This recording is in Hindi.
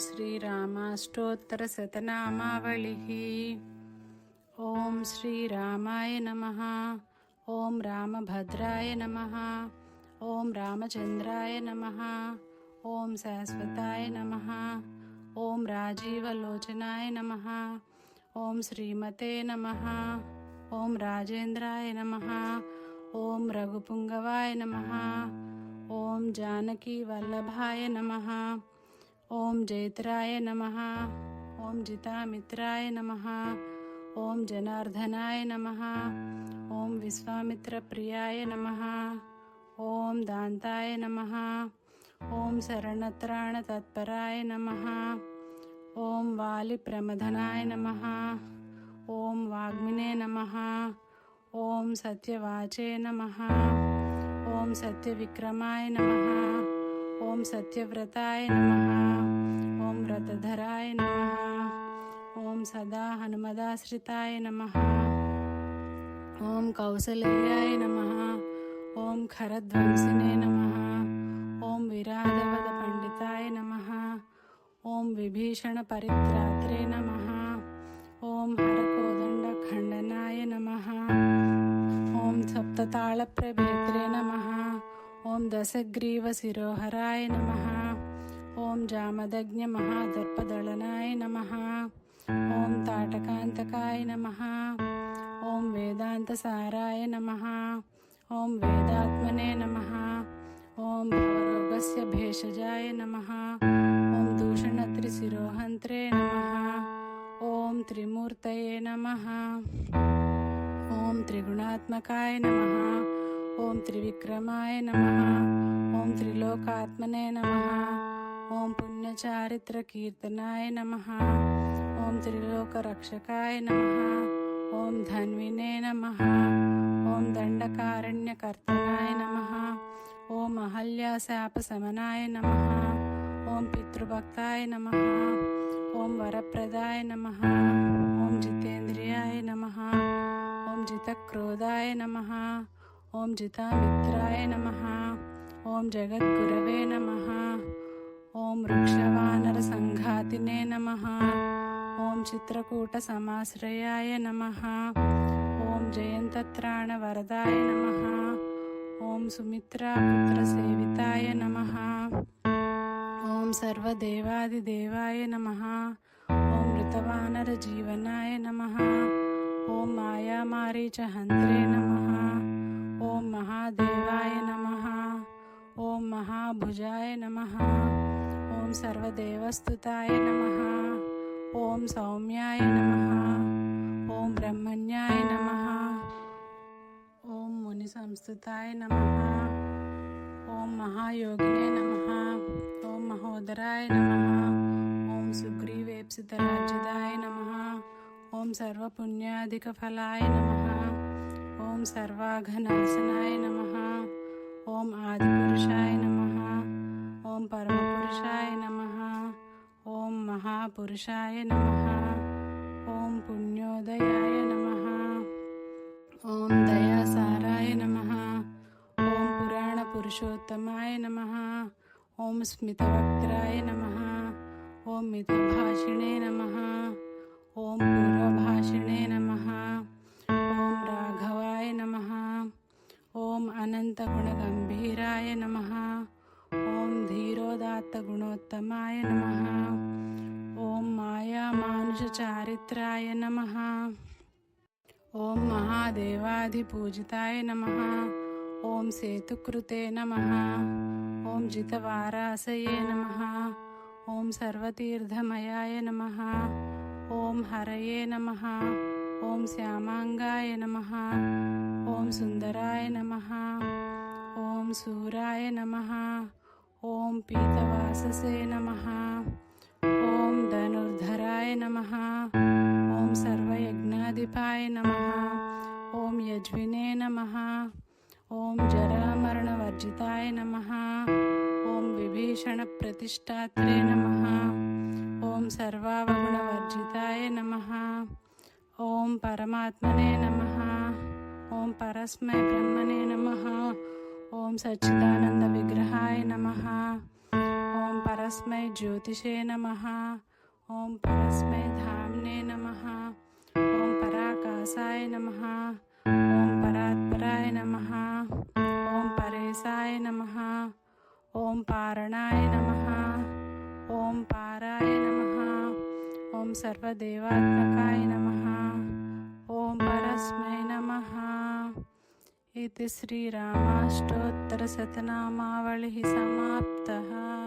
श्रीरामाष्टोत्तरशतनामावलिः। ॐ श्रीरामाय नमः। ॐ रामभद्राय नमः। ॐ रामचन्द्राय नमः। ॐ शाश्वताय नमः। ॐ राजीवलोचनाय नमः। ॐ श्रीमते नमः। ॐ राजेन्द्राय नमः। ॐ रघुपुङ्गवाय नमः। ॐ जानकीवल्लभाय नमः। ॐ जयत्राय नमः। ॐ जितामित्राय नमः। ॐ जनार्दनाय नमः। ॐ विश्वामित्रप्रियाय नमः। ॐ दान्ताय नमः। ॐ शरणत्राणतत्पराय नमः। ॐ वालिप्रमथनाय नमः। ॐ वाग्मिने नमः। ॐ सत्यवाचे नमः। ॐ सत्यविक्रमाय नमः। ॐ सत्यव्रताय नमः ॐ व्रतधराय नमः ॐ सदा हनुमदाश्रिताय नमः ॐ कौसल्याय नमः ॐ खरध्वंसिने नमः ॐ विराधवदपण्डिताय नमः ॐ विभीषणपरित्रात्रे नमः ॐ हरकोदण्डखण्डनाय नमः ॐ सप्तताळप्रभेत्रे नमः ॐ दशग्रीवशिरोहराय नमः। ॐ जामदग्न्यमहादर्पदलनाय नमः। ॐ ताटकान्तकाय नमः। ॐ वेदान्तसाराय नमः। ॐ वेदात्मने नमः। ॐ भवरोगस्य भेषजाय नमः। ॐ दूषणत्रिशिरोहन्त्रे नमः। ॐ त्रिमूर्तये नमः। ॐ त्रिगुणात्मकाय नमः। ॐ त्रिविक्रमाय नमः ॐ त्रिलोकात्मने नमः ॐ पुण्यचारित्रकीर्तनाय नमः ॐ त्रिलोकरक्षकाय नमः ॐ धन्विने नमः ॐ दण्डकारण्यकर्तनाय नमः ॐ अहल्याशापशमनाय नमः ॐ पितृभक्ताय नमः ॐ वरप्रदाय नमः ॐ जितेन्द्रियाय नमः ॐ जितक्रोधाय नमः ॐ जितामित्राय नमः ॐ जगद्गुरवे नमः ॐ वृक्षवानरसङ्घातिने नमः ॐ चित्रकूटसमाश्रयाय नमः ॐ जयन्तत्राणवरदाय नमः ॐ सुमित्रापुत्रसेविताय नमः ॐ सर्वदेवादिदेवाय नमः ॐ मृतवानरजीवनाय नमः ॐ मायामारीचहन्त्रे नमः ॐ महादेवाय नमः। ॐ महाभुजाय नमः। ॐ सर्वदेवस्तुताय नमः। ॐ सौम्याय नमः। ॐ ब्रह्मण्याय नमः। ओम मुनि मुनिसंस्तुताय नमः। ॐ महायोगिने नमः। ओम महोदराय नमः। ॐ सुग्रीवेप्सितराज्यदाय नमः। ॐ सर्वपुण्याधिकफलाय नमः। ॐ सर्वाघनाशनाय नमः। ॐ आदिपुरुषाय नमः। ॐ परमपुरुषाय नमः। ॐ महापुरुषाय नमः। ॐ पुण्योदयाय नमः। ॐ दयासाराय नमः। ॐ पुराणपुरुषोत्तमाय नमः। ॐ स्मितवक्त्राय नमः। ॐ मितभाषिणे नमः। धीरोदात्तगुणोत्तमाय नमः ॐ मायामानुषचारित्राय नमः ॐ महादेवाधिपूजिताय नमः ॐ सेतुकृते नमः ॐ जितवारासये नमः ॐ सर्वतीर्थमयाय नमः ॐ हरये नमः ॐ श्यामाङ्गाय नमः ॐ सुन्दराय नमः ॐ सूराय नमः ॐ पीतवाससे नमः। ॐ धनुर्धराय नमः। ॐ सर्वयज्ञाधिपाय नमः। ॐ यज्विने नमः। ॐ जरामरणवर्जिताय नमः। ॐ विभीषणप्रतिष्ठात्रे नमः। ॐ सर्वावगुणवर्जिताय नमः। ॐ परमात्मने नमः। ॐ परस्मै ब्रह्मणे नमः। ॐ सच्चिदानन्दविग्रहाय नमः। ॐ पर परस्मै ज्योतिषे नमः। ॐ परस्मै धाम्ने नमः। ॐ पराकाशाय नमः। ॐ परात्पराय नमः। ॐ परेशाय नमः। ॐ पारणाय नमः। ॐ पाराय नमः। ॐ सर्वदेवात्मकाय नमः। ॐ परस्मै नमः। इति श्रीरामाष्टोत्तरशतनामावलिः समाप्तः